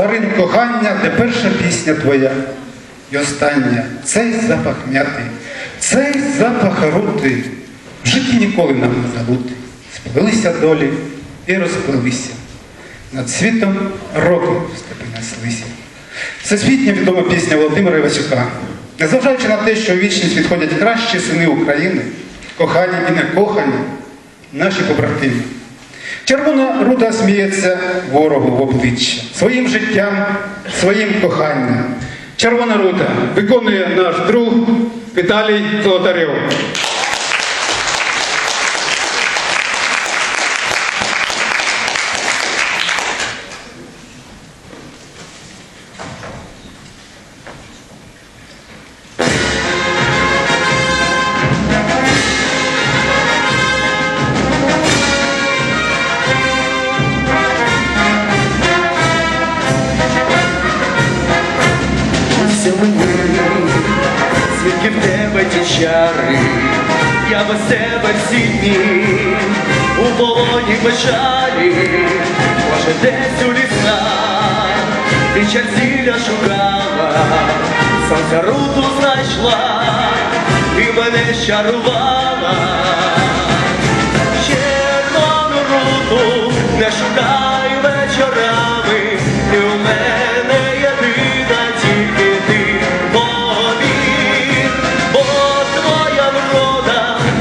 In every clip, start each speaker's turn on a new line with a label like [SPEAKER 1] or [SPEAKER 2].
[SPEAKER 1] тварин кохання, де перша пісня твоя і остання. Цей запах м'яти, цей запах рути в житті ніколи нам не забути. Сплелися долі і розплелися. Над світом роки степи неслися. Всесвітньо відома пісня Володимира Івасюка. Незважаючи на те, що у вічність відходять кращі сини України, кохані і некохані, наші побратими. Червона рута сміється ворогу в обличчя своїм життям, своїм коханням. Червона рута виконує наш друг Віталій Золотарев.
[SPEAKER 2] Все мені, звідки в тебе ті чари, я без тебе всі дні, у полоні печалі, може десь у лісах, ти чарцілля шукала, сонця руту знайшла, і мене щарувала.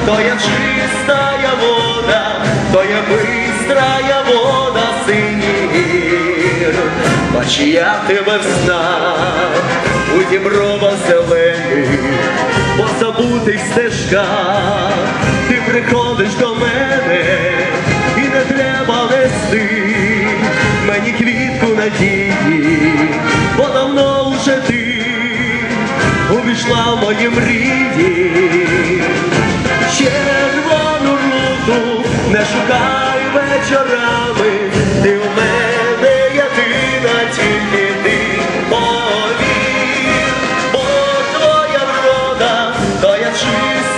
[SPEAKER 2] То є чистая вода, то є бистрая вода синір. Бач, я тебе в у діброва зелених, по забутих стежках, ти приходиш до мене, і не треба нести мені квітку надії, бо давно вже ти увійшла в мої мрії. Шукай вечорами, ти у мене єдина, тільки ти повір, бо твоя врода, то я чистая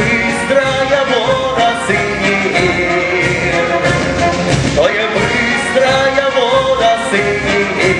[SPEAKER 2] твоя бистрая вода синір, твоя быстрая вода синір,